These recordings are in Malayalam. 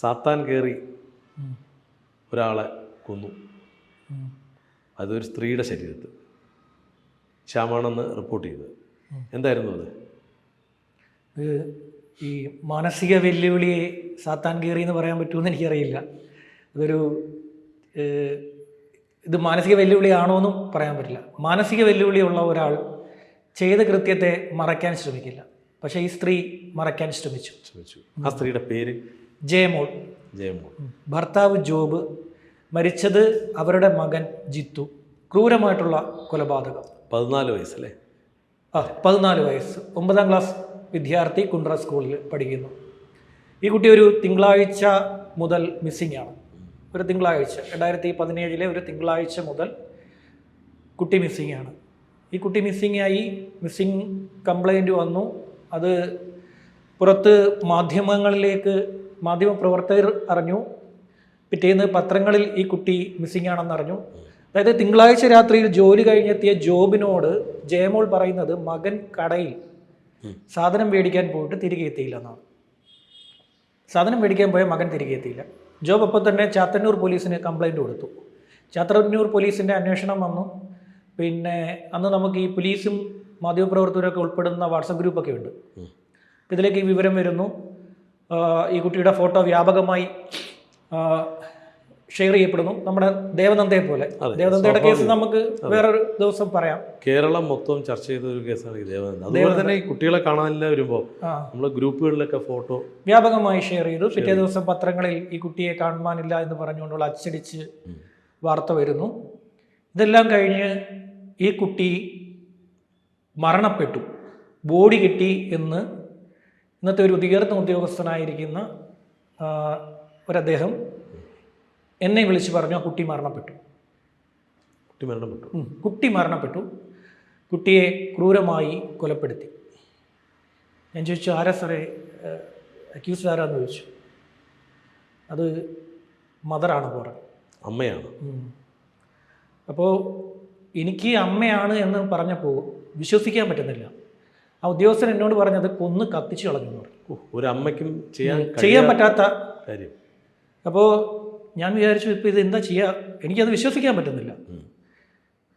സാത്താൻ കയറി ഒരാളെ കൊന്നു. അതൊരു സ്ത്രീയുടെ ശരീരത്ത്. ശ്യാമാണെന്ന് റിപ്പോർട്ട് ചെയ്തത് എന്തായിരുന്നു അത്? ഈ മാനസിക വെല്ലുവിളിയെ സാത്താൻ കയറി എന്ന് പറയാൻ പറ്റുമെന്ന് എനിക്കറിയില്ല. അതൊരു ഇത് മാനസിക വെല്ലുവിളിയാണോ എന്നും പറയാൻ പറ്റില്ല. മാനസിക വെല്ലുവിളിയുള്ള ഒരാൾ ചെയ്ത കൃത്യത്തെ മറയ്ക്കാൻ ശ്രമിക്കില്ല. പക്ഷേ ഈ സ്ത്രീ മറയ്ക്കാൻ ശ്രമിച്ചു. ശ്രമിച്ചു. ആ സ്ത്രീയുടെ പേര് ജയമോൾ. ജയമോൾ. ഭർത്താവ് ജോബ് മരിച്ചത് അവരുടെ മകൻ ജിത്തു. ക്രൂരമായിട്ടുള്ള കൊലപാതകം. പതിനാല് വയസ്സല്ലേ? ആ പതിനാല് വയസ്സ്. ഒമ്പതാം ക്ലാസ് വിദ്യാർത്ഥി കുണ്ട്ര സ്കൂളിൽ പഠിക്കുന്നു. ഈ കുട്ടി ഒരു തിങ്കളാഴ്ച മുതൽ മിസ്സിംഗ് ആണ്. ഒരു തിങ്കളാഴ്ച രണ്ടായിരത്തി പതിനേഴിലെ ഒരു തിങ്കളാഴ്ച മുതൽ കുട്ടി മിസ്സിംഗ് ആണ്. ഈ കുട്ടി മിസ്സിംഗ് ആയി മിസ്സിംഗ് കംപ്ലൈന്റ് വന്നു. അത് പുറത്ത് മാധ്യമങ്ങളിലേക്ക് മാധ്യമപ്രവർത്തകർ അറിഞ്ഞു. പിറ്റേന്ന് പത്രങ്ങളിൽ ഈ കുട്ടി മിസ്സിംഗ് ആണെന്ന് അറിഞ്ഞു. അതായത് തിങ്കളാഴ്ച രാത്രിയിൽ ജോലി കഴിഞ്ഞെത്തിയ ജോബിനോട് ജയമോൾ പറയുന്നത് മകൻ കടയിൽ സാധനം മേടിക്കാൻ പോയിട്ട് തിരികെ എത്തിയില്ല എന്നാണ് സാധനം മേടിക്കാൻ പോയ മകൻ തിരികെ എത്തിയില്ല. ജോബ് അപ്പം തന്നെ ചാത്തന്നൂർ പോലീസിന് കംപ്ലൈന്റ് കൊടുത്തു. ചാത്തന്നൂർ പോലീസിന്റെ അന്വേഷണം വന്നു. പിന്നെ അന്ന് നമുക്ക് ഈ പോലീസും മാധ്യമപ്രവർത്തകരൊക്കെ ഉൾപ്പെടുന്ന വാട്സപ്പ് ഗ്രൂപ്പൊക്കെ ഉണ്ട്. ഇതിലേക്ക് ഈ വിവരം വരുന്നു. ഈ കുട്ടിയുടെ ഫോട്ടോ വ്യാപകമായി ഷെയർ ചെയ്യപ്പെടുന്നു. നമ്മുടെ ദേവനന്ദയെ പോലെ. ദേവനന്ദയുടെ കേസ് നമുക്ക് വേറൊരു ദിവസം പറയാം. കേരളം മൊത്തം ചർച്ച ചെയ്ത ഒരു കേസാണ് ഈ ദേവനന്ദ. അതുപോലെ തന്നെ ഈ കുട്ടികളെ കാണാനില്ല വരുമ്പോൾ നമ്മുടെ നമ്മൾ ഗ്രൂപ്പുകളിലൊക്കെ ഫോട്ടോ വ്യാപകമായി ഷെയർ ചെയ്തു. പിറ്റേ ദിവസം പത്രങ്ങളിൽ ഈ കുട്ടിയെ കാണുവാനില്ല എന്ന് പറഞ്ഞുകൊണ്ടുള്ള അച്ചടിച്ച് വാർത്ത വരുന്നു. ഇതെല്ലാം കഴിഞ്ഞ് ഈ കുട്ടി മരണപ്പെട്ടു. ബോഡി കിട്ടി എന്ന് ഇന്നത്തെ ഒരു ഉയർന്ന ഉദ്യോഗസ്ഥനായിരിക്കുന്ന ഒരദ്ദേഹം എന്നെ വിളിച്ച് പറഞ്ഞു ആ കുട്ടി മരണപ്പെട്ടു. കുട്ടി മരണപ്പെട്ടു. കുട്ടി മരണപ്പെട്ടു. കുട്ടിയെ ക്രൂരമായി കൊലപ്പെടുത്തി. ഞാൻ ചോദിച്ചു ആരാ സാറേ അക്യൂസ്ഡ് ആരാന്ന് ചോദിച്ചു? അത് മദറാണ് പറഞ്ഞു. അമ്മയാണ്. അപ്പോൾ എനിക്ക് അമ്മയാണ് എന്ന് പറഞ്ഞപ്പോൾ വിശ്വസിക്കാൻ പറ്റുന്നില്ല. ആ ഉദ്യോഗസ്ഥൻ എന്നോട് പറഞ്ഞത് കൊന്ന് കത്തിച്ചു കളഞ്ഞു എന്ന് പറഞ്ഞു. ഒരു അമ്മയ്ക്കും ചെയ്യാൻ ചെയ്യാൻ പറ്റാത്ത കാര്യം. അപ്പോൾ ഞാൻ വിചാരിച്ചു ഇപ്പോൾ ഇത് എന്താ ചെയ്യുക എനിക്കത് വിശ്വസിക്കാൻ പറ്റുന്നില്ല.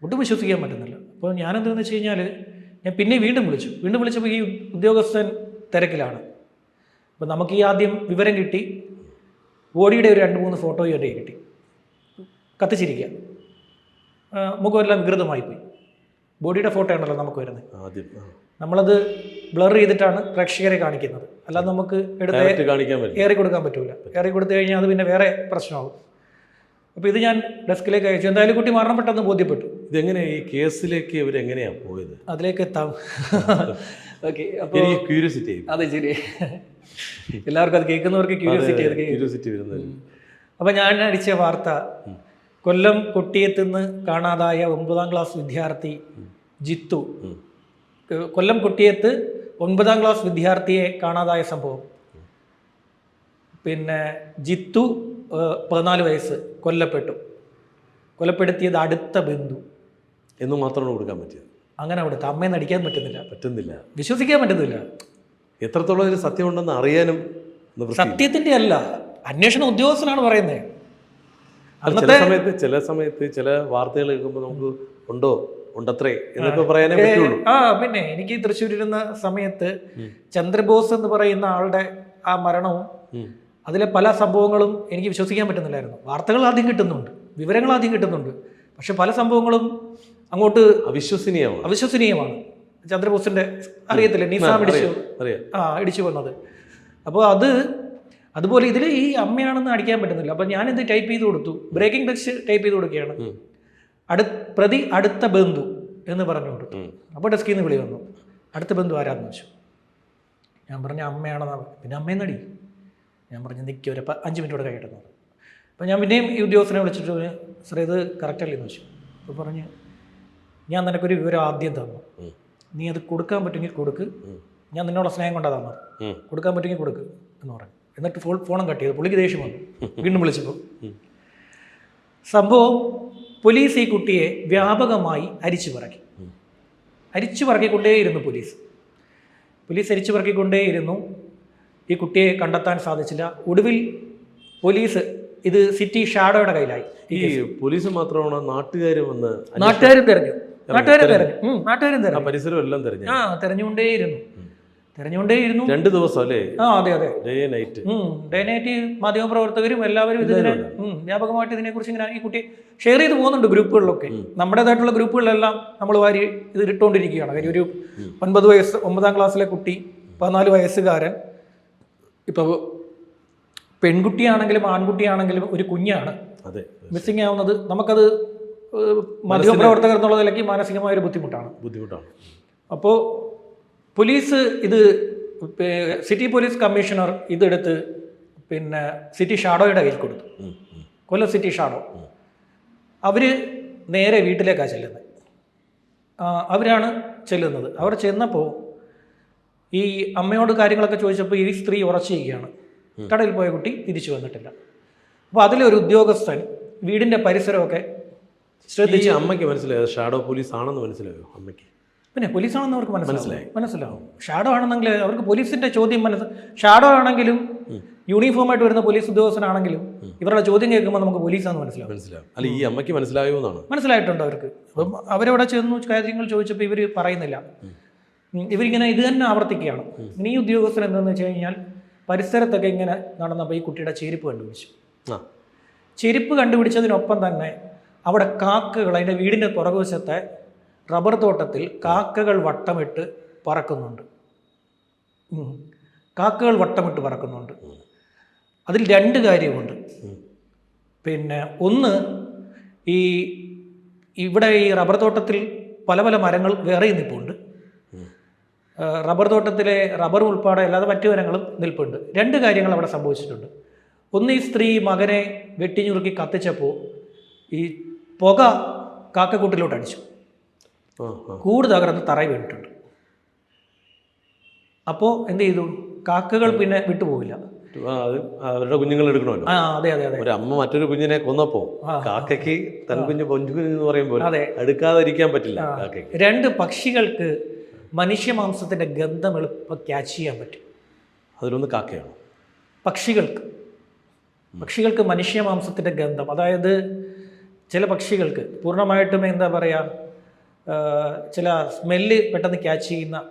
ഒട്ടും വിശ്വസിക്കാൻ പറ്റുന്നില്ല. അപ്പോൾ ഞാനെന്താണെന്ന് വെച്ച് കഴിഞ്ഞാൽ ഞാൻ പിന്നെ വീണ്ടും വിളിച്ചു. വീണ്ടും വിളിച്ചപ്പോൾ ഈ ഉദ്യോഗസ്ഥൻ തിരക്കിലാണ്. അപ്പോൾ നമുക്ക് ഈ ആദ്യം വിവരം കിട്ടി. ബോഡിയുടെ ഒരു രണ്ട് മൂന്ന് ഫോട്ടോ എന്റെ കിട്ടി. കത്തിച്ചിരിക്കുക. മുഖമെല്ലാം വികൃതമായി പോയി ബോഡിയുടെ ഫോട്ടോ ആണല്ലോ നമുക്ക് വരുന്നത്. ആദ്യം. നമ്മളത് ബ്ലർ ചെയ്തിട്ടാണ് പ്രേക്ഷകരെ കാണിക്കുന്നത്. അല്ലാതെ നമുക്ക് എടുത്ത് ഏറി കൊടുക്കാൻ പറ്റൂല. ഏറി കൊടുത്തു കഴിഞ്ഞാൽ അത് പിന്നെ വേറെ പ്രശ്നമാകും. അപ്പോൾ ഇത് ഞാൻ ഡെസ്കിലേക്ക് അയച്ചു. എന്തായാലും കുട്ടി മരണപ്പെട്ടെന്ന് ബോധ്യപ്പെട്ടു. ഇതെങ്ങനെ ഈ കേസിലേക്ക് ഇവരെങ്ങനെയാ പോയത്? അതിലേക്ക് എത്താം. ഓക്കെ അപ്പോൾ ക്യൂരിയോസിറ്റി അതെ ശരി. എല്ലാവർക്കും അത് കേൾക്കുന്നവർക്ക് ക്യൂരിയോസിറ്റി ക്യൂരിയോസിറ്റി വരുന്നത് അപ്പം ഞാൻ അടിച്ച വാർത്ത കൊല്ലം കൊട്ടിയത്ത് നിന്ന് കാണാതായ ഒമ്പതാം ക്ലാസ് വിദ്യാർത്ഥി ജിത്തു. കൊല്ലം കൊട്ടിയത്ത് ഒൻപതാം ക്ലാസ് വിദ്യാർത്ഥിയെ കാണാതായ സംഭവം. പിന്നെ ജിത്തു പതിനാല് വയസ്സ് കൊല്ലപ്പെട്ടു. കൊലപ്പെടുത്തിയത് അടുത്ത ബന്ധു. എന്ന് മാത്രമാണ് കൊടുക്കാൻ പറ്റിയത്? അങ്ങനെ അവിടുത്തെ അമ്മയെ നടിക്കാൻ പറ്റുന്നില്ല. പറ്റുന്നില്ല. വിശ്വസിക്കാൻ പറ്റുന്നില്ല എത്രത്തോളം ഒരു സത്യമുണ്ടെന്ന് അറിയാനും സത്യത്തിന്റെ സത്യത്തിന്റെ അല്ല. അന്വേഷണ ഉദ്യോഗസ്ഥനാണ് പറയുന്നത് ചില സമയത്ത് ചില സമയത്ത് ചില വാർത്തകൾ കേൾക്കുമ്പോൾ നമുക്ക് ഉണ്ടോ? ഉണ്ടത്രേ എന്നൊക്കെ പറയാനേ പറ്റുള്ളൂ. ആ പിന്നെ എനിക്ക് തൃശ്ശൂരിരുന്ന സമയത്ത് ചന്ദ്രബോസ് എന്ന് പറയുന്ന ആളുടെ ആ മരണവും അതിലെ പല സംഭവങ്ങളും എനിക്ക് വിശ്വസിക്കാൻ പറ്റുന്നില്ലായിരുന്നു. വാർത്തകൾ ആദ്യം കിട്ടുന്നുണ്ട് വിവരങ്ങൾ ആദ്യം കിട്ടുന്നുണ്ട്. പക്ഷെ പല സംഭവങ്ങളും അങ്ങോട്ട് അവിശ്വസനീയമാണ്. അവിശ്വസനീയമാണ്. ചന്ദ്രബോസിന്റെ അറിയത്തില്ലേ? നിസാം ഇടിച്ചു ആ ഇടിച്ചു വന്നത് അപ്പോൾ അത് അതുപോലെ ഇതിൽ ഈ അമ്മയാണെന്ന് അടിക്കാൻ പറ്റുന്നില്ല. അപ്പം ഞാനിത് ടൈപ്പ് ചെയ്ത് കൊടുത്തു? ബ്രേക്കിംഗ് ടെക്സ്റ്റ് ടൈപ്പ് ചെയ്ത് കൊടുക്കുകയാണ്. അടു പ്രതി അടുത്ത ബന്ധു എന്ന് പറഞ്ഞു കൊടുത്തു. അപ്പോൾ ഡെസ്കിൽ നിന്ന് വിളി വന്നു. അടുത്ത ബന്ധു ആരാന്ന് വെച്ചു ഞാൻ പറഞ്ഞു അമ്മയാണെന്ന്. പിന്നെ അമ്മയെന്നടി? ഞാൻ പറഞ്ഞു നിൽക്കി ഒരു അഞ്ച് മിനിറ്റ് കൂടെ കഴിയട്ടെന്ന് പറഞ്ഞു. അപ്പോൾ ഞാൻ പിന്നെയും ഈ ഉദ്യോഗസ്ഥനെ വിളിച്ചിട്ട് പറഞ്ഞു, സാറേ ഇത് കറക്റ്റ് അല്ലേ? എന്ന് വെച്ചു അപ്പോൾ പറഞ്ഞു ഞാൻ നിനക്കൊരു വിവരം ആദ്യം തന്നു. നീ അത് കൊടുക്കാൻ പറ്റുമെങ്കിൽ കൊടുക്ക്. ഞാൻ നിന്നോട് സ്നേഹം കൊണ്ടാ തന്നത്. കൊടുക്കാൻ പറ്റുമെങ്കിൽ കൊടുക്ക് എന്ന് പറഞ്ഞു. എന്നിട്ട് ഫോൺ ഫോണും കട്ട് ചെയ്തു. പുള്ളിക്ക് ദേഷ്യം വന്നു. വീണ്ടും വിളിച്ചപ്പോൾ. സംഭവം പോലീസ് ഈ കുട്ടിയെ വ്യാപകമായി അരിച്ചു പറക്കി. അരിച്ചു പറക്കിക്കൊണ്ടേയിരുന്നു പോലീസ്. പോലീസ് അരിച്ചു പറക്കിക്കൊണ്ടേയിരുന്നു. ഈ കുട്ടിയെ കണ്ടെത്താൻ സാധിച്ചില്ല. ഒടുവിൽ പോലീസ് ഇത് സിറ്റി ഷാഡോയുടെ കയ്യിലായി. ഈ പോലീസ് മാത്രമാണ് നാട്ടുകാർ വന്ന് നാട്ടുകാരും തെരഞ്ഞു. നാട്ടുകാരും തെരഞ്ഞു. നാട്ടുകാരും തെരഞ്ഞു. പരിസരം എല്ലാം തെരഞ്ഞു. ആ തെരഞ്ഞുകൊണ്ടേയിരുന്നു. തെരഞ്ഞുകൊണ്ടേയിരുന്നു രണ്ട് ദിവസം അല്ലേ? ആ അതെ അതെ. Day night. ഡേ നൈറ്റ് മാധ്യമപ്രവർത്തകരും എല്ലാവരും ഇതിനെ വ്യാപകമായിട്ട് ഇതിനെക്കുറിച്ച് ഇങ്ങനെ ഈ കുട്ടി ഷെയർ ചെയ്ത് പോകുന്നുണ്ട് ഗ്രൂപ്പുകളിലൊക്കെ. നമ്മുടേതായിട്ടുള്ള ഗ്രൂപ്പുകളിലെല്ലാം നമ്മൾ വാരി ഇത് ഇട്ടുകൊണ്ടിരിക്കുകയാണ് കാര്യം ഒരു ഒൻപത് വയസ്സ് ഒമ്പതാം ക്ലാസ്സിലെ കുട്ടി പതിനാല് വയസ്സുകാരൻ. ഇപ്പോൾ പെൺകുട്ടിയാണെങ്കിലും ആൺകുട്ടിയാണെങ്കിലും ഒരു കുഞ്ഞാണ്. അതെ മിസ്സിംഗ് ആവുന്നത് നമുക്കത് മാധ്യമ മാധ്യമപ്രവർത്തകർ എന്നുള്ള നിലയ്ക്ക് മാനസികമായ ഒരു ബുദ്ധിമുട്ടാണ്. ബുദ്ധിമുട്ടാണ്. അപ്പോൾ പോലീസ് ഇത് സിറ്റി പോലീസ് കമ്മീഷണർ ഇതെടുത്ത് പിന്നെ സിറ്റി ഷാഡോയുടെ കയ്യിൽ കൊടുത്തു. കൊല്ലം സിറ്റി ഷാഡോ. അവർ നേരെ വീട്ടിലേക്കാണ് ചെല്ലുന്നത്. അവരാണ് ചെല്ലുന്നത്. അവർ ചെന്നപ്പോൾ ഈ അമ്മയോട് കാര്യങ്ങളൊക്കെ ചോദിച്ചപ്പോൾ ഈ സ്ത്രീ ഉറച്ചിരിക്കുകയാണ്. കടയിൽ പോയ കുട്ടി തിരിച്ചു വന്നിട്ടില്ല. അപ്പോൾ അതിലൊരു ഉദ്യോഗസ്ഥൻ വീടിന്റെ പരിസരമൊക്കെ ശ്രദ്ധിച്ച് അമ്മയ്ക്ക് മനസ്സിലായോ? ഷാഡോ പോലീസ് ആണെന്ന് മനസ്സിലായോ അമ്മയ്ക്ക്? പിന്നെ പോലീസാണെന്ന് അവർക്ക് മനസ്സിലായി. മനസ്സിലാവും. ഷാഡോ ആണെന്നെങ്കിൽ അവർക്ക് പോലീസിന്റെ ചോദ്യം മനസ്സ് ഷാഡോ ആണെങ്കിലും യൂണിഫോം ആയിട്ട് വരുന്ന പോലീസ് ഉദ്യോഗസ്ഥനാണെങ്കിലും ഇവരുടെ ചോദ്യം കേൾക്കുമ്പോൾ നമുക്ക് പോലീസാന്ന് മനസ്സിലാവും. മനസ്സിലാവും. അല്ല ഈ അമ്മയ്ക്ക് മനസ്സിലായോ എന്നാണ്? മനസ്സിലായിട്ടുണ്ട് അവർക്ക്. അപ്പം അവരവിടെ ചെന്നു കാര്യങ്ങൾ ചോദിച്ചപ്പോൾ ഇവർ പറയുന്നില്ല. ഇവരിങ്ങനെ ഇത് തന്നെ ആവർത്തിക്കുകയാണ്. ഇനി ഈ ഉദ്യോഗസ്ഥൻ എന്താണെന്ന് വെച്ച് കഴിഞ്ഞാൽ പരിസരത്തൊക്കെ ഇങ്ങനെ നടന്നപ്പോൾ ഈ കുട്ടിയുടെ ചെരുപ്പ് കണ്ടുപിടിച്ചു. ചെരുപ്പ് കണ്ടുപിടിച്ചതിനൊപ്പം തന്നെ അവിടെ കാക്കകൾ അതിന്റെ വീടിന്റെ പുറകുവശത്തെ റബ്ബർ തോട്ടത്തിൽ കാക്കകൾ വട്ടമിട്ട് പറക്കുന്നുണ്ട്. കാക്കകൾ വട്ടമിട്ട് പറക്കുന്നുണ്ട്. അതിൽ രണ്ട് കാര്യമുണ്ട്. പിന്നെ ഒന്ന് ഈ ഇവിടെ ഈ റബ്ബർ തോട്ടത്തിൽ പല പല മരങ്ങൾ വേറെ നിൽപ്പുണ്ട്. റബ്ബർ തോട്ടത്തിലെ റബ്ബർ ഉൾപ്പെടെ അല്ലാതെ മറ്റു മരങ്ങളും നിൽപ്പുണ്ട്. രണ്ട് കാര്യങ്ങൾ അവിടെ സംഭവിച്ചിട്ടുണ്ട്. ഒന്ന് ഈ സ്ത്രീ മകനെ വെട്ടിഞ്ഞുറുക്കി കത്തിച്ചപ്പോൾ ഈ പുക കാക്കക്കൂട്ടിലോട്ട് അടിച്ചു കൂട് തകർന്ന് തറയിൽ വീണിട്ടുണ്ട്. അപ്പോൾ എന്ത് ചെയ്തു? കാക്കകൾ പിന്നെ വിട്ടുപോകില്ല അവരുടെ കുഞ്ഞുങ്ങൾ എടുക്കണമല്ലോ. അതെ അതെ അതെ. ഒരു അമ്മ മറ്റൊരു കുഞ്ഞിനെ കൊന്നപ്പോ. കാക്കയ്ക്ക് തൻ കുഞ്ഞ് പൊഞ്ചുകുഞ്ഞ് എന്ന് പറയുമ്പോൾ അതെ. എടുക്കാതിരിക്കാൻ പറ്റില്ല കാക്കയ്ക്ക്. രണ്ട് പക്ഷികൾക്ക് മനുഷ്യ മാംസത്തിന്റെ ഗന്ധം എളുപ്പം ക്യാച്ച് ചെയ്യാൻ പറ്റും. അതിലൊന്ന് കാക്കയാണ്? പക്ഷികൾക്ക്. പക്ഷികൾക്ക് മനുഷ്യ മാംസത്തിന്റെ ഗന്ധം. അതായത് ചില പക്ഷികൾക്ക് പൂർണമായിട്ടും എന്താ പറയുക ചില സ്മെല്ല് പെട്ടെന്ന് ക്യാച്ച് ചെയ്യുന്ന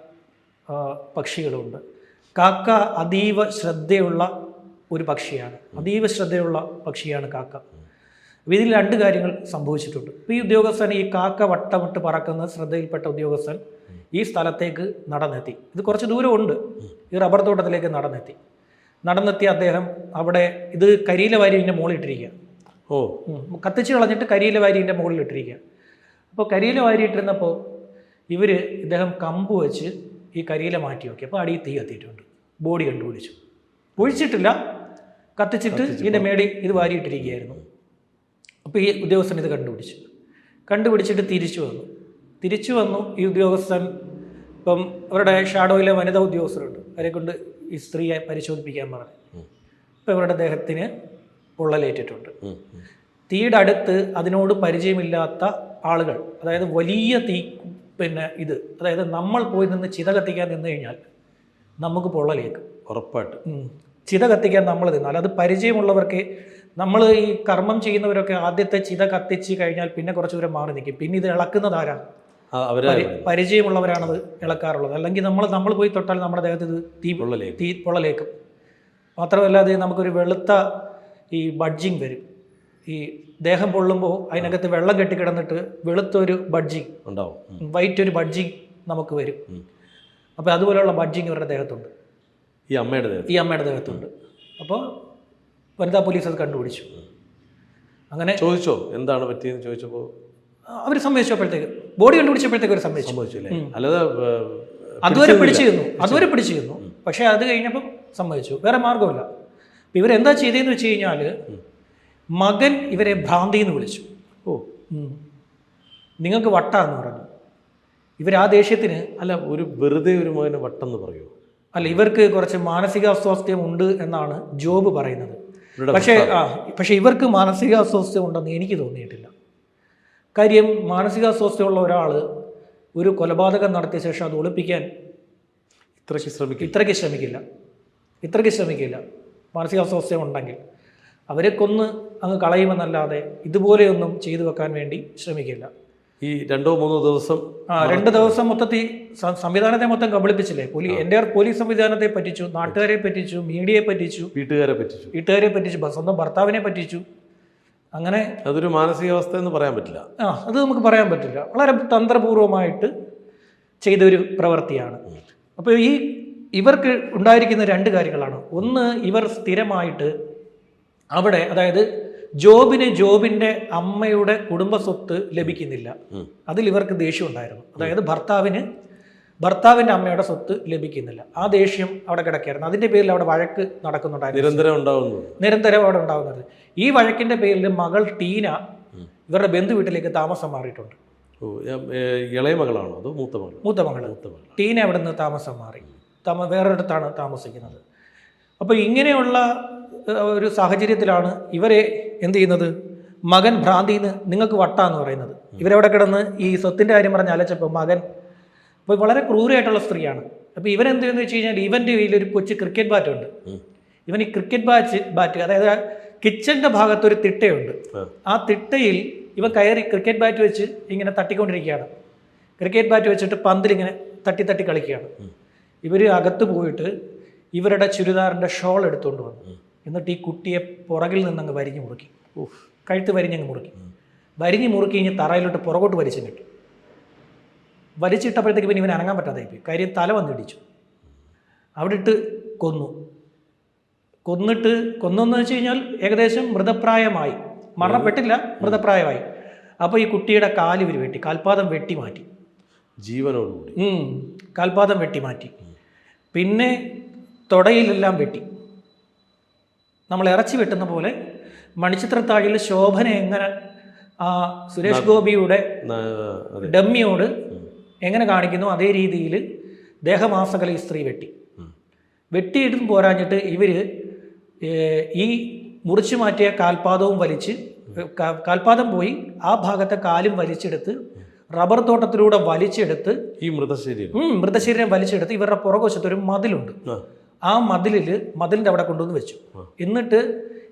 പക്ഷികളുണ്ട്. കാക്ക അതീവ ശ്രദ്ധയുള്ള ഒരു പക്ഷിയാണ്. അതീവ ശ്രദ്ധയുള്ള പക്ഷിയാണ് കാക്ക. അപ്പോൾ ഇതിൽ രണ്ട് കാര്യങ്ങൾ സംഭവിച്ചിട്ടുണ്ട്. ഇപ്പോൾ ഈ ഉദ്യോഗസ്ഥൻ ഈ കാക്ക വട്ടമിട്ട് പറക്കുന്ന ശ്രദ്ധയിൽപ്പെട്ട ഉദ്യോഗസ്ഥൻ ഈ സ്ഥലത്തേക്ക് നടന്നെത്തി. ഇത് കുറച്ച് ദൂരമുണ്ട്. ഈ റബ്ബർ തോട്ടത്തിലേക്ക് നടന്നെത്തി. നടന്നെത്തി അദ്ദേഹം അവിടെ ഇത് കരിയില വാരിന്റെ മുകളിലിട്ടിരിക്കുക ഓ. ഉം. കത്തിച്ച് കളഞ്ഞിട്ട് കരിയില വാരിന്റെ മുകളിലിട്ടിരിക്കുക അപ്പോൾ കരിയില വാരിയിട്ടിരുന്നപ്പോൾ ഇവർ ഇദ്ദേഹം കമ്പ് വെച്ച് ഈ കരിയില മാറ്റി നോക്കി അപ്പോൾ അടിയിൽ തീ കത്തിയിട്ടുണ്ട്. ബോഡി കണ്ടുപിടിച്ചു. ഒഴിച്ചിട്ടില്ല. കത്തിച്ചിട്ട് ഇതിന്റെ മേടി ഇത് വാരിയിട്ടിരിക്കുകയായിരുന്നു. അപ്പോൾ ഈ ഉദ്യോഗസ്ഥൻ ഇത് കണ്ടുപിടിച്ചു. കണ്ടുപിടിച്ചിട്ട് തിരിച്ചു വന്നു. തിരിച്ചു വന്നു ഈ ഉദ്യോഗസ്ഥൻ. ഇപ്പം അവരുടെ ഷാഡോയിലെ വനിതാ ഉദ്യോഗസ്ഥരുണ്ട്. അവരെ കൊണ്ട് ഈ സ്ത്രീയെ പരിശോധിപ്പിക്കാൻ പറഞ്ഞു. ഇപ്പം ഇവരുടെ ദേഹത്തിന് പൊള്ളലേറ്റിട്ടുണ്ട്. തീയുടെ അടുത്ത് അതിനോട് പരിചയമില്ലാത്ത ആളുകൾ അതായത് വലിയ തീ പിന്നെ ഇത് അതായത് നമ്മൾ പോയി നിന്ന് ചിത കത്തിക്കാൻ നിന്ന് കഴിഞ്ഞാൽ നമുക്ക് പൊള്ളലേക്കും. ഉറപ്പായിട്ട്. ചിത കത്തിക്കാൻ നമ്മൾ നിന്നാൽ അത് പരിചയമുള്ളവർക്ക് നമ്മൾ ഈ കർമ്മം ചെയ്യുന്നവരൊക്കെ ആദ്യത്തെ ചിത കത്തിച്ച് കഴിഞ്ഞാൽ പിന്നെ കുറച്ച് ദൂരം മാറി നിൽക്കും. പിന്നെ ഇത് ഇളക്കുന്നത് ആരാണ്? പരിചയമുള്ളവരാണത് ഇളക്കാറുള്ളത്. അല്ലെങ്കിൽ നമ്മൾ നമ്മൾ പോയി തൊട്ടാൽ നമ്മുടെ ദേഹത്ത് ഇത് തീ. തീ പൊള്ളലേക്കും. മാത്രമല്ല അത് നമുക്കൊരു വെളുത്ത ഈ ബഡ്ജിങ് വരും. ഈ ദേഹം പൊള്ളുമ്പോൾ അതിനകത്ത് വെള്ളം കെട്ടിക്കിടന്നിട്ട് വെളുത്തൊരു ബഡ്ജിങ് ഉണ്ടാവും. വൈറ്റ് ഒരു ബഡ്ജിങ് നമുക്ക് വരും. അപ്പോൾ അതുപോലെയുള്ള ബഡ്ജിങ് ഇവരുടെ ദേഹത്തുണ്ട്. ഈ അമ്മയുടെ ദേഹത്ത്. ഈ അമ്മയുടെ ദേഹത്തുണ്ട്. അപ്പോൾ വനിതാ പോലീസ് അത് കണ്ടുപിടിച്ചു. അങ്ങനെ ചോദിച്ചോ? എന്താണ് പറ്റിയെന്ന് ചോദിച്ചപ്പോൾ അവർ സംഭവിച്ചപ്പോഴത്തേക്ക് ബോഡി കണ്ടുപിടിച്ചപ്പോഴത്തേക്ക് അവർ സംഭവിച്ചു അല്ലാതെ അതുവരെ പിടിച്ചിരുന്നു. അതുവരെ പിടിച്ചിരുന്നു. പക്ഷേ അത് കഴിഞ്ഞപ്പം സംഭവിച്ചു വേറെ മാർഗമില്ല ഇവരെന്താ ചെയ്തതെന്ന് വെച്ച് കഴിഞ്ഞാൽ മകൻ ഇവരെ ഭ്രാന്തി എന്ന് വിളിച്ചു. ഓ. നിങ്ങൾക്ക് വട്ട എന്ന് പറഞ്ഞു. ഇവർ ആ ദേഷ്യത്തിന് അല്ല ഒരു വെറുതെ ഒരു മകന് വട്ടെന്ന് പറയൂ? അല്ല ഇവർക്ക് കുറച്ച് മാനസികാസ്വാസ്ഥ്യം ഉണ്ട് എന്നാണ് ജോബ് പറയുന്നത്. പക്ഷേ ആ പക്ഷേ ഇവർക്ക് മാനസികാസ്വാസ്ഥ്യം ഉണ്ടെന്ന് എനിക്ക് തോന്നിയിട്ടില്ല. കാര്യം മാനസികാസ്വാസ്ഥ്യമുള്ള ഒരാൾ ഒരു കൊലപാതകം നടത്തിയ ശേഷം അത് ഒളിപ്പിക്കാൻ ഇത്രയ്ക്ക് ശ്രമിക്കും ഇത്രയ്ക്ക് ശ്രമിക്കില്ല. ഇത്രയ്ക്ക് ശ്രമിക്കില്ല. മാനസികാസ്വാസ്ഥ്യം ഉണ്ടെങ്കിൽ. അവരെ കൊന്ന് അങ്ങ് കളയുമെന്നല്ലാതെ ഇതുപോലെയൊന്നും ചെയ്തു വെക്കാൻ വേണ്ടി ശ്രമിക്കില്ല. ഈ രണ്ടോ മൂന്നോ ദിവസം ആ രണ്ട് ദിവസം മൊത്തത്തിൽ സംവിധാനത്തെ മൊത്തം കബളിപ്പിച്ചില്ലേ? പോലീസ് എന്റെ പോലീസ് സംവിധാനത്തെ പറ്റിച്ചു നാട്ടുകാരെ പറ്റിച്ചു മീഡിയയെ പറ്റിച്ചു വീട്ടുകാരെ പറ്റിച്ചു. വീട്ടുകാരെ പറ്റിച്ചു സ്വന്തം ഭർത്താവിനെ പറ്റിച്ചു. അങ്ങനെ അതൊരു മാനസികാവസ്ഥ എന്ന് പറയാൻ പറ്റില്ല. ആ അത് നമുക്ക് പറയാൻ പറ്റില്ല. വളരെ തന്ത്രപൂർവമായിട്ട് ചെയ്ത ഒരു പ്രവൃത്തിയാണ് അപ്പോൾ ഈ ഇവർക്ക് ഉണ്ടായിരിക്കുന്ന രണ്ട് കാര്യങ്ങളാണ്. ഒന്ന് ഇവർ സ്ഥിരമായിട്ട് അവിടെ അതായത് ജോബിന് ജോബിന്റെ അമ്മയുടെ കുടുംബ സ്വത്ത് ലഭിക്കുന്നില്ല. അതിൽ ഇവർക്ക് ദേഷ്യം ഉണ്ടായിരുന്നു അതായത് ഭർത്താവിന് ഭർത്താവിന്റെ അമ്മയുടെ സ്വത്ത് ലഭിക്കുന്നില്ല. ആ ദേഷ്യം അവിടെ കിടക്കായിരുന്നു അതിന്റെ പേരിൽ അവിടെ വഴക്ക് നടക്കുന്നുണ്ടായിരുന്നു. നിരന്തരം ഉണ്ടാവുന്നു. നിരന്തരം അവിടെ ഉണ്ടാകുന്നത് ഈ വഴക്കിന്റെ പേരിൽ മകൾ ടീന ഇവരുടെ ബന്ധു വീട്ടിലേക്ക് താമസം മാറിയിട്ടുണ്ട്. ഇളയ മകളാണോ അതോ മൂത്ത മകൾ മൂത്ത മകൾ ടീന അവിടെ നിന്ന് താമസം മാറി. താമ വേറൊരിടത്താണ് താമസിക്കുന്നത്. അപ്പോൾ ഇങ്ങനെയുള്ള ഒരു സാഹചര്യത്തിലാണ് ഇവരെ എന്ത് ചെയ്യുന്നത്? മകൻ ഭ്രാന്തിന്ന് നിങ്ങൾക്ക് വട്ടാന്ന് പറയുന്നത്. ഇവരെവിടെ കിടന്ന് ഈ സ്വത്തിന്റെ കാര്യം പറഞ്ഞ് അലച്ചപ്പോൾ മകൻ അപ്പോൾ വളരെ ക്രൂരമായിട്ടുള്ള സ്ത്രീയാണ്. അപ്പോൾ ഇവരെന്ത് ചെയ്യുന്നത് വെച്ച് കഴിഞ്ഞാൽ ഇവന്റെ കയ്യിൽ ഒരു കൊച്ചു ക്രിക്കറ്റ് ബാറ്റ് ഉണ്ട്. ഇവൻ ഈ ക്രിക്കറ്റ് ബാറ്റ് ബാറ്റ് അതായത് കിച്ചന്റെ ഭാഗത്തൊരു തിട്ടയുണ്ട്. ആ. ആ തിട്ടയിൽ ഇവ കയറി ക്രിക്കറ്റ് ബാറ്റ് വെച്ച് ഇങ്ങനെ തട്ടിക്കൊണ്ടിരിക്കുകയാണ്. ക്രിക്കറ്റ് ബാറ്റ് വെച്ചിട്ട് പന്തിലിങ്ങനെ തട്ടി തട്ടി കളിക്കുകയാണ്. ഇവർ അകത്ത് പോയിട്ട് ഇവരുടെ ചുരിദാറിന്റെ ഷോൾ എടുത്തുകൊണ്ട് വന്നു. എന്നിട്ട് ഈ കുട്ടിയെ പുറകിൽ നിന്നങ്ങ് വരിഞ്ഞ് മുറുക്കി. കഴുത്ത് വരിഞ്ഞങ്ങ് മുറുക്കി. വരിഞ്ഞ് മുറുക്കി കഴിഞ്ഞ് തറയിലോട്ട് പുറകോട്ട് വലിച്ചു കിട്ടി വലിച്ചിട്ടപ്പോഴത്തേക്ക് പിന്നെ ഇവൻ അനങ്ങാൻ പറ്റാതെ പോയി. കാര്യം തല വന്നിടിച്ചു അവിടെ ഇട്ട് കൊന്നു. കൊന്നിട്ട് കൊന്നെന്ന് വെച്ച് കഴിഞ്ഞാൽ ഏകദേശം മൃതപ്രായമായി. മരണപ്പെട്ടില്ല മൃതപ്രായമായി. അപ്പോൾ ഈ കുട്ടിയുടെ കാൽ ഇവർ വെട്ടി കാൽപാദം വെട്ടി മാറ്റി. ജീവനോടുകൂടി. കാൽപാദം വെട്ടി മാറ്റി. പിന്നെ തുടയിലെല്ലാം വെട്ടി. നമ്മൾ ഇറച്ചി വെട്ടുന്ന പോലെ മണിച്ചിത്രത്താഴിൽ ശോഭന എങ്ങനെ ആ സുരേഷ് ഗോപിയുടെ ഡമ്മിയോട് എങ്ങനെ കാണിക്കുന്നു? അതേ രീതിയിൽ ദേഹമാസകല ഈ സ്ത്രീ വെട്ടി. വെട്ടിയിട്ടും പോരാഞ്ഞിട്ട് ഇവർ ഈ മുറിച്ചു മാറ്റിയ കാൽപാദവും വലിച്ച് കാൽപാദം പോയി ആ ഭാഗത്തെ കാലും വലിച്ചെടുത്ത് റബ്ബർ തോട്ടത്തിലൂടെ വലിച്ചെടുത്ത് ഈ മൃതശരീരം. മൃതശരീരം വലിച്ചെടുത്ത് ഇവരുടെ പുറകുവശത്ത് ഒരു മതിലുണ്ട്. ആ മതിലിൽ മതിലിന്റെ അവിടെ കൊണ്ടുവന്ന് വെച്ചു. എന്നിട്ട്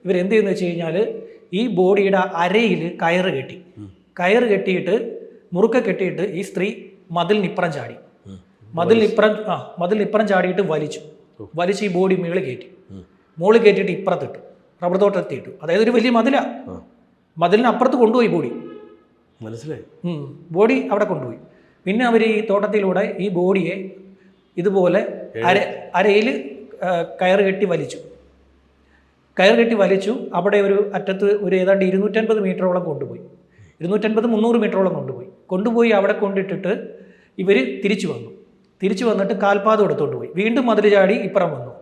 ഇവരെന്ത് ചെയ്യുന്നു വെച്ച് കഴിഞ്ഞാൽ ഈ ബോഡിയുടെ അരയിൽ കയറ് കെട്ടി. കയറ് കെട്ടിയിട്ട് മുറുക്ക കെട്ടിയിട്ട് ഈ സ്ത്രീ മതിലിനിപ്പുറം ചാടി. മതിലിനിപ്പുറം ആ മതിലിനിപ്പുറം ചാടിയിട്ട് വലിച്ചു. വലിച്ച് ഈ ബോഡി മേളിൽ കയറ്റി. മുകളിൽ കയറ്റിയിട്ട് ഇപ്പുറത്തിട്ടു. റബ്ബർ തോട്ടത്തിയിട്ടു അതായത് ഒരു വലിയ മതിലാ. മതിലിനപ്പുറത്ത് കൊണ്ടുപോയി ബോഡി. മനസ്സിലായി. ബോഡി അവിടെ കൊണ്ടുപോയി. പിന്നെ അവർ ഈ തോട്ടത്തിലൂടെ ഈ ബോഡിയെ ഇതുപോലെ അര അരയിൽ കയറ് കെട്ടി വലിച്ചു. കയർ കെട്ടി വലിച്ചു. അവിടെ ഒരു അറ്റത്ത് ഒരു ഏതാണ്ട് ഇരുന്നൂറ്റൻപത് മീറ്ററോളം കൊണ്ടുപോയി. ഇരുന്നൂറ്റൻപത് മുന്നൂറ് മീറ്ററോളം കൊണ്ടുപോയി. കൊണ്ടുപോയി അവിടെ കൊണ്ടിട്ടിട്ട് ഇവർ തിരിച്ചു വന്നു. തിരിച്ചു വന്നിട്ട് കാൽപാദം എടുത്തുകൊണ്ട് പോയി. വീണ്ടും മതിൽ ചാടി ഇപ്പുറം വന്നു.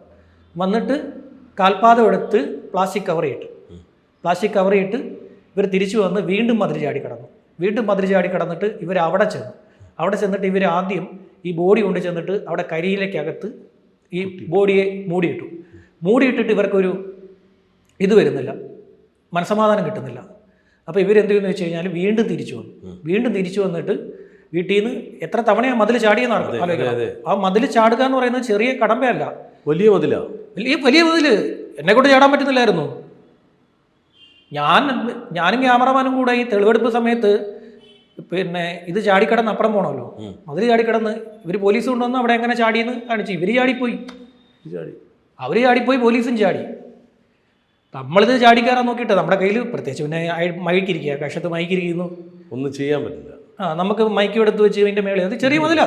വന്നിട്ട് കാൽപാദം എടുത്ത് പ്ലാസ്റ്റിക് കവർ ചെയ്തിട്ട് പ്ലാസ്റ്റിക് കവർ ചെയ്തിട്ട് ഇവർ തിരിച്ചു വന്ന് വീണ്ടും മതിൽ ചാടി കടന്നു. വീണ്ടും മതിൽ ചാടി കടന്നിട്ട് ഇവർ അവിടെ ചെന്നു. അവിടെ ചെന്നിട്ട് ഇവർ ആദ്യം ഈ ബോഡി കൊണ്ട് ചെന്നിട്ട് അവിടെ കരിയിലേക്കകത്ത് ഈ ബോഡിയെ മൂടിയിട്ടു. മൂടിയിട്ടിട്ട് ഇവർക്കൊരു ഇത് വരുന്നില്ല. മനസമാധാനം കിട്ടുന്നില്ല. അപ്പോൾ ഇവരെന്ത് ചെയ്യുന്നു വെച്ച് കഴിഞ്ഞാൽ വീണ്ടും തിരിച്ചു വന്നു. വീണ്ടും തിരിച്ചു വന്നിട്ട് വീട്ടിൽ നിന്ന് എത്ര തവണയാണ് മതിൽ ചാടിയെന്ന് അതെ, അതെ. ആ മതിൽ ചാടുക എന്ന് പറയുന്നത് ചെറിയ കടമ്പയല്ല. വലിയ മതിലാ. വലിയ വലിയ മതിൽ എന്നെ കൊണ്ട് ചാടാൻ പറ്റുന്നില്ലായിരുന്നു. ഞാൻ ഞാനും ക്യാമറമാനും കൂടെ ഈ തെളിവെടുപ്പ് സമയത്ത് പിന്നെ ഇത് ചാടിക്കടന്ന് അപ്പുറം പോണല്ലോ ഉം. ചാടിക്കടന്ന് ഇവർ പോലീസ് കൊണ്ടുവന്ന് അവിടെ എങ്ങനെ ചാടിയെന്ന് കാണിച്ചു. ഇവർ ചാടിപ്പോയി. ചാടി. അവർ ചാടിപ്പോയി പോലീസും ചാടി. നമ്മളിത് ചാടിക്കാറാൻ നോക്കിയിട്ട് നമ്മുടെ കയ്യിൽ പ്രത്യേകിച്ച് പിന്നെ മയക്കിരിക്കുക കഷത്ത് മൈക്കിരിക്കുന്നു ഒന്നും ചെയ്യാൻ പറ്റില്ല. ആ നമുക്ക് മൈക്ക് എടുത്ത് വെച്ച് ഇതിന്റെ മേളിൽ അത് ചെറിയ മതിലാ.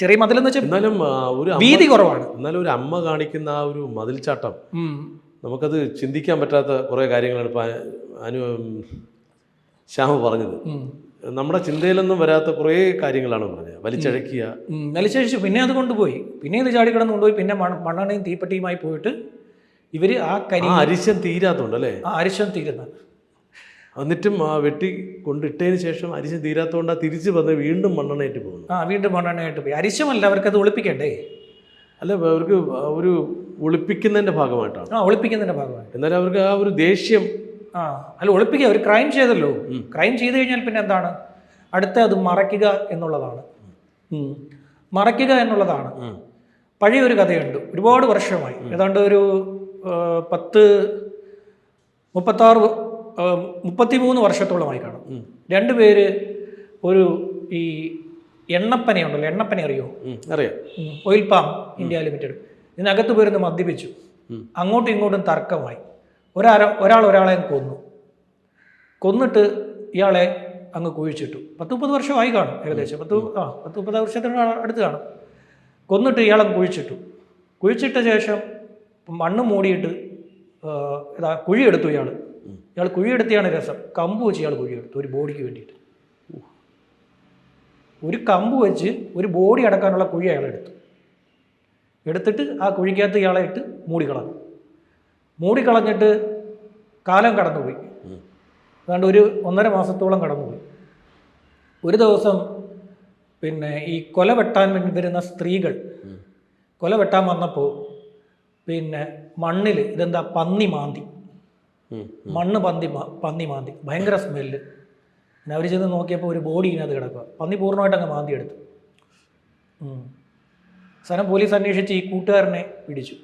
ചെറിയ മതിൽ എന്ന് വെച്ചാൽ എന്നാലും ഒരു വീതി കുറവാണ്. എന്നാലും ഒരു അമ്മ കാണിക്കുന്ന ആ ഒരു മതിൽച്ചാട്ടം ചാട്ടം നമുക്കത് ചിന്തിക്കാൻ പറ്റാത്ത കുറേ കാര്യങ്ങളാണ് ഇപ്പം അനു ശ്യാമ പറഞ്ഞത്. നമ്മുടെ ചിന്തയിലൊന്നും വരാത്ത കുറേ കാര്യങ്ങളാണ് പറഞ്ഞത്. വലിച്ചഴക്കിയ. വലിച്ചഴിച്ചു പിന്നെ അത് കൊണ്ടുപോയി. പിന്നെ ഇത് ചാടി കിടന്ന് കൊണ്ടുപോയി. പിന്നെ മണ്ണ- മണ്ണെണ്ണയും തീപ്പെട്ടിയുമായി പോയിട്ട് ഇവർ ആ കരി അരിശം തീരാത്തോണ്ട് അല്ലേ ആ അരിശം തീരുന്ന. എന്നിട്ടും ആ വെട്ടി കൊണ്ടിട്ടതിന് ശേഷം അരിശം തീരാത്തോണ്ട് ആ തിരിച്ച് വന്ന് വീണ്ടും മണ്ണെണ്ണയിട്ട് പോകുന്നു ആ വീണ്ടും മണ്ണെണ്ണയായിട്ട് പോയി. അരിശമല്ല അവർക്കത് ഒളിപ്പിക്കണ്ടേ? അല്ല അവർക്ക് ഒരു ഒളിപ്പിക്കുന്നതിന്റെ ഭാഗമായിട്ടാണ്. ആ ഒളിപ്പിക്കുന്നതിന്റെ ഭാഗമായിട്ട്. എന്നാലും അവർക്ക് ആ ഒരു ദേഷ്യം ആ അല്ല ഒളിപ്പിക്കുക ഒരു ക്രൈം ചെയ്തല്ലോ. ക്രൈം ചെയ്ത് കഴിഞ്ഞാൽ പിന്നെ എന്താണ്? അടുത്ത അത് മറയ്ക്കുക എന്നുള്ളതാണ്. മറയ്ക്കുക എന്നുള്ളതാണ്. പഴയ ഒരു കഥയുണ്ട്. ഒരുപാട് വർഷമായി. ഏതാണ്ട് ഒരു പത്ത് മുപ്പത്താറ് മുപ്പത്തിമൂന്ന് വർഷത്തോളമായി കാണും. രണ്ടുപേര് ഒരു ഈ എണ്ണപ്പനയുണ്ടല്ലോ. എണ്ണപ്പന അറിയോ? അറിയാം. ഓയിൽ പാം ഇന്ത്യ ലിമിറ്റഡ് ഇതിനകത്ത് പോയിരുന്ന് മദ്യപിച്ചു. അങ്ങോട്ടും ഇങ്ങോട്ടും തർക്കമായി. ഒരാൾ ഒരാൾ ഒരാളെ കൊന്നു. കൊന്നിട്ട് ഇയാളെ അങ്ങ് കുഴിച്ചിട്ടു. പത്ത് മുപ്പത് വർഷമായി കാണും ഏകദേശം. പത്ത് ആ പത്ത് മുപ്പത് വർഷത്തിന് അടുത്ത് കാണും. കൊന്നിട്ട് ഇയാളെ കുഴിച്ചിട്ടു. കുഴിച്ചിട്ട ശേഷം മണ്ണ് മൂടിയിട്ട് ഇതാ കുഴിയെടുത്തു ഇയാൾ ഇയാൾ കുഴിയെടുത്തിയാണ് രസം. കമ്പ് വെച്ച് ഇയാൾ കുഴിയെടുത്തു ഒരു ബോഡിക്ക് വേണ്ടിയിട്ട്. ഒരു കമ്പ് വെച്ച് ഒരു ബോഡി അടക്കാനുള്ള കുഴി അയാൾ എടുത്തു എടുത്തിട്ട് ആ കുഴിക്കകത്ത് ഇയാളെ ഇട്ട് മൂടിക്കളഞ്ഞു. മൂടിക്കളഞ്ഞിട്ട് കാലം കടന്നുപോയി. അതാണ്ട് ഒരു ഒന്നര മാസത്തോളം കടന്നുപോയി. ഒരു ദിവസം പിന്നെ ഈ കൊല വെട്ടാൻ വേണ്ടി വരുന്ന സ്ത്രീകൾ കൊല വെട്ടാൻ വന്നപ്പോൾ പിന്നെ മണ്ണിൽ ഇതെന്താ പന്നി മാന്തി. മണ്ണ് പന്തി പന്നി മാന്തി. ഭയങ്കര സ്മെല്ല് പിന്നെ അവർ ചെന്ന് നോക്കിയപ്പോൾ ഒരു ബോഡി ഇതിനകത്ത് കിടക്കുക പന്നി പൂർണമായിട്ട് അങ്ങ് മാന്തി എടുത്തു സ്ഥലം പോലീസ് അന്വേഷിച്ച് ഈ കൂട്ടുകാരനെ പിടിച്ചു.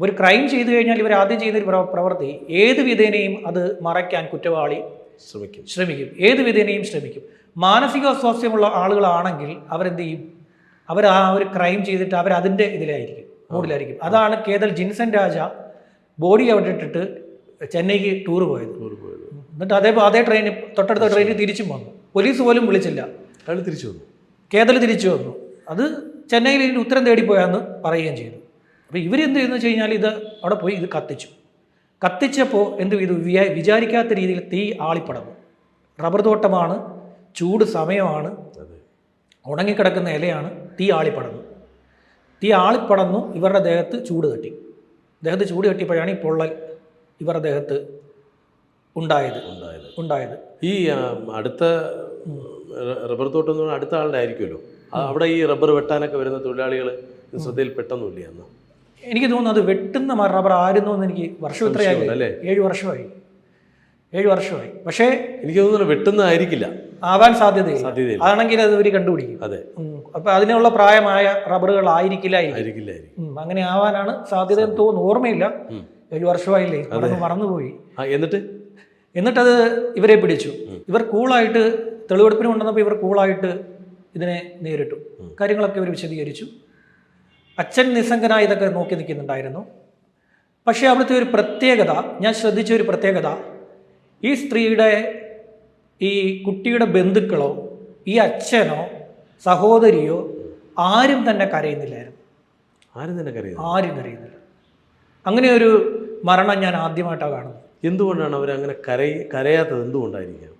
ഒരു ക്രൈം ചെയ്തു കഴിഞ്ഞാൽ ഇവർ ആദ്യം പ്രവ- പ്രവൃത്തി ഏത് വിധേനയും അത് മറയ്ക്കാൻ കുറ്റവാളി ശ്രമിക്കും. ശ്രമിക്കും. ഏത് വിധേനയും ശ്രമിക്കും. മാനസിക അസ്വാസ്ഥ്യമുള്ള ആളുകളാണെങ്കിൽ അവരെന്ത് ചെയ്യും? അവർ ആ ഒരു ക്രൈം ചെയ്തിട്ട് അവർ അതിന്റെ ഇതിലായിരിക്കും മൂഡിലായിരിക്കും അതാണ് കേതൽ ജിൻസൻ രാജ ബോഡി അവിടെ ഇട്ടിട്ട് ചെന്നൈക്ക് ടൂർ പോയത്. എന്നിട്ട് അതേ അതേ ട്രെയിൻ തൊട്ടടുത്ത ട്രെയിനിൽ തിരിച്ചും വന്നു. പോലീസ് പോലും വിളിച്ചില്ല. തിരിച്ചു വന്നു. കേതൽ തിരിച്ചു വന്നു. അത് ചെന്നൈയിൽ ഇതിന്റെ ഉത്തരം തേടിപ്പോയാന്ന് പറയുകയും ചെയ്തു. അപ്പോൾ ഇവരെന്ത് ചെയ്യുന്നു വെച്ച് കഴിഞ്ഞാൽ ഇത് അവിടെ പോയി ഇത് കത്തിച്ചു. കത്തിച്ചപ്പോൾ എന്ത് ചെയ്തു? വിചാ- വിചാരിക്കാത്ത രീതിയിൽ തീ ആളിപ്പടന്നു റബ്ബർ തോട്ടമാണ് ചൂട് സമയമാണ് ഉണങ്ങിക്കിടക്കുന്ന ഇലയാണ് തീ ആളിപ്പടന്നു തീ ആളിപ്പടന്നു ഇവരുടെ ദേഹത്ത് ചൂട് തട്ടി. ദേഹത്ത് ചൂട് തട്ടിയപ്പോഴാണ് ഈ പൊള്ളൽ ഇവരുടെ ദേഹത്ത് ഉണ്ടായത്. ഉണ്ടായത്. ഉണ്ടായത്. ഈ അടുത്ത റബ്ബർ തോട്ടം എന്ന് പറഞ്ഞാൽ അടുത്ത ആളുടെ ആയിരിക്കുമല്ലോ. അവിടെ ഈ റബ്ബർ വെട്ടാനൊക്കെ വരുന്ന തൊഴിലാളികൾ ശ്രദ്ധയിൽ പെട്ടെന്നില്ല അന്ന്. എനിക്ക് തോന്നുന്നു അത് വെട്ടുന്ന റബ്ബർ ആയിരുന്നു എന്ന് എനിക്ക് വർഷം ഇത്രയായി? ഏഴ് വർഷമായി. ഏഴ് വർഷമായി. പക്ഷേ എനിക്ക് തോന്നുന്നു വെട്ടുന്നതായിരിക്കില്ല. ആവാൻ സാധ്യതയില്ല. ആണെങ്കിൽ അതാണെങ്കിൽ അത് ഒരു കണ്ടുപിടിക്കും. അതെ. അപ്പൊ അതിനുള്ള പ്രായമായ റബ്ബറുകൾ ആയിരിക്കില്ല അങ്ങനെ ആവാനാണ് സാധ്യത എന്ന് തോന്നുന്നു. ഓർമ്മയില്ല. ഏഴ് വർഷമായില്ലേ? അതൊന്ന് മറന്നുപോയി. എന്നിട്ട്? എന്നിട്ടത് ഇവരെ പിടിച്ചു. ഇവർ കൂളായിട്ട് തെളിവെടുപ്പിന് കൊണ്ടുവന്നപ്പോൾ ഇവർ കൂളായിട്ട് ഇതിനെ നേരിട്ടു. കാര്യങ്ങളൊക്കെ ഇവർ വിശദീകരിച്ചു. അച്ഛൻ നിസ്സംഗനായി ഇതൊക്കെ നോക്കി നിൽക്കുന്നുണ്ടായിരുന്നു. പക്ഷേ അവിടുത്തെ ഒരു പ്രത്യേകത ഞാൻ ശ്രദ്ധിച്ച ഒരു പ്രത്യേകത ഈ സ്ത്രീയുടെ ഈ കുട്ടിയുടെ ബന്ധുക്കളോ ഈ അച്ഛനോ സഹോദരിയോ ആരും തന്നെ കരയുന്നില്ലായിരുന്നു. ആരും തന്നെ കരയുന്നു ആരും കരയുന്നില്ല. അങ്ങനെ ഒരു മരണം ഞാൻ ആദ്യമായിട്ടാണ് കാണുന്നത്. എന്തുകൊണ്ടാണ് അവർ അങ്ങനെ കരയ കരയാത്തത്? എന്തുകൊണ്ടായിരിക്കാം?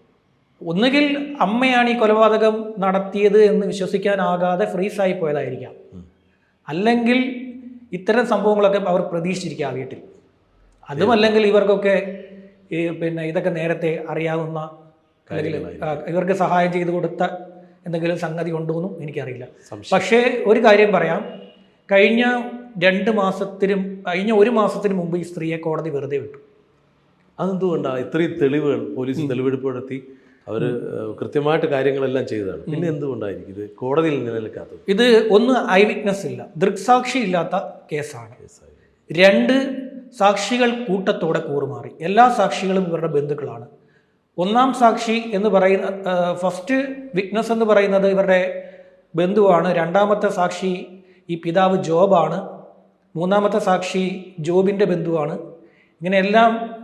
ഒന്നുകിൽ അമ്മയാണ് ഈ കൊലപാതകം നടത്തിയത് എന്ന് വിശ്വസിക്കാനാകാതെ ഫ്രീസായി പോയതായിരിക്കാം. അല്ലെങ്കിൽ ഇത്തരം സംഭവങ്ങളൊക്കെ അവർ പ്രതീക്ഷിച്ചിരിക്കുക വീട്ടിൽ. അതുമല്ലെങ്കിൽ ഇവർക്കൊക്കെ പിന്നെ ഇതൊക്കെ നേരത്തെ അറിയാവുന്ന അല്ലെങ്കിൽ ഇവർക്ക് സഹായം ചെയ്തു കൊടുത്ത എന്തെങ്കിലും സംഗതി ഉണ്ടോ എന്നും എനിക്കറിയില്ല പക്ഷേ ഒരു കാര്യം പറയാം. കഴിഞ്ഞ രണ്ട് മാസത്തിനും കഴിഞ്ഞ ഒരു മാസത്തിന് മുമ്പ് ഈ സ്ത്രീയെ കോടതി വെറുതെ വിട്ടു. അതെന്തുകൊണ്ടാണ് ഇത്രയും തെളിവുകൾ പോലീസ് തെളിവെടുപ്പ് നടത്തി. അവർ കൃത്യമായിട്ട് കാര്യങ്ങളെല്ലാം ചെയ്തതാണ്. പിന്നെ എന്തുകൊണ്ടായിരിക്കും ഇത് കോടതിയിൽ നിലനിൽക്കാത്തത്? ഇത് ഒന്ന് ഐ വിറ്റ്നസ് ഇല്ല. ദൃക്സാക്ഷി ഇല്ലാത്ത കേസാണ്. രണ്ട് സാക്ഷികൾ കൂട്ടത്തോടെ കൂറുമാറി. എല്ലാ സാക്ഷികളും ഇവരുടെ ബന്ധുക്കളാണ്. ഒന്നാം സാക്ഷി എന്ന് പറയുന്ന ഫസ്റ്റ് വിറ്റ്നസ് എന്ന് പറയുന്നത് ഇവരുടെ ബന്ധുവാണ്. രണ്ടാമത്തെ സാക്ഷി ഈ പിതാവ് ജോബാണ്. മൂന്നാമത്തെ സാക്ഷി ജോബിന്റെ ബന്ധുവാണ്. ഇങ്ങനെ എല്ലാം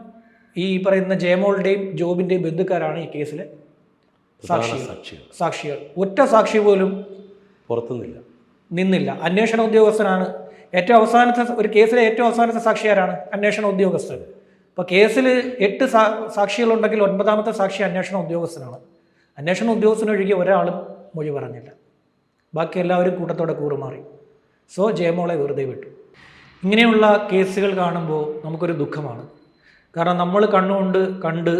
ഈ പറയുന്ന ജയമോളുടെയും ജോബിന്റെയും ബന്ധുക്കാരാണ് ഈ കേസിലെ സാക്ഷി സാക്ഷികൾ. സാക്ഷികൾ. സാക്ഷികൾ. ഒറ്റ സാക്ഷി പോലും പുറത്തുനിന്നില്ല. നിന്നില്ല. അന്വേഷണ ഉദ്യോഗസ്ഥനാണ്. ഏറ്റവും അവസാനത്തെ ഒരു കേസിലെ ഏറ്റവും അവസാനത്തെ സാക്ഷി ആരാണ് അന്വേഷണ ഉദ്യോഗസ്ഥൻ. അപ്പോൾ കേസിൽ എട്ട് സാ സാക്ഷികളുണ്ടെങ്കിൽ ഒൻപതാമത്തെ സാക്ഷി അന്വേഷണ ഉദ്യോഗസ്ഥനാണ്. അന്വേഷണ ഉദ്യോഗസ്ഥനൊഴികെ ഒരാളും മൊഴി പറഞ്ഞില്ല. ബാക്കി എല്ലാവരും കൂട്ടത്തോടെ കൂറുമാറി. സോ ജയമോളെ വെറുതെ വിട്ടു. ഇങ്ങനെയുള്ള കേസുകൾ കാണുമ്പോൾ നമുക്കൊരു ദുഃഖമാണ്. കാരണം നമ്മൾ കണ്ണുകൊണ്ട് കണ്ട്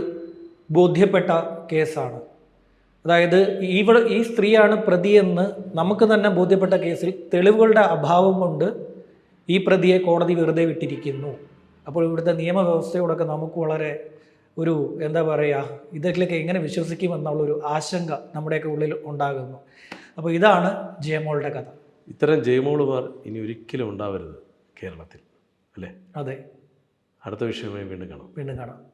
ബോധ്യപ്പെട്ട കേസാണ്. അതായത് ഇവിടെ ഈ സ്ത്രീയാണ് പ്രതിയെന്ന് നമുക്ക് തന്നെ ബോധ്യപ്പെട്ട കേസിൽ തെളിവുകളുടെ അഭാവം കൊണ്ട് ഈ പ്രതിയെ കോടതി വെറുതെ വിട്ടിരിക്കുന്നു. അപ്പോൾ ഇവിടുത്തെ നിയമവ്യവസ്ഥയോടൊക്കെ നമുക്ക് വളരെ ഒരു എന്താ പറയുക ഇതിലേക്ക് എങ്ങനെ വിശ്വസിക്കുമെന്നുള്ളൊരു ആശങ്ക നമ്മുടെയൊക്കെ ഉള്ളിൽ ഉണ്ടാകുന്നു. അപ്പോൾ ഇതാണ് ജയമോളുടെ കഥ. ഇത്തരം ജയമോളുമാർ ഇനി ഒരിക്കലും ഉണ്ടാവരുത് കേരളത്തിൽ അല്ലേ? അതെ. അടുത്ത വിഷയമായി വീണ്ടും കാണാം. വീണ്ടും കാണാം.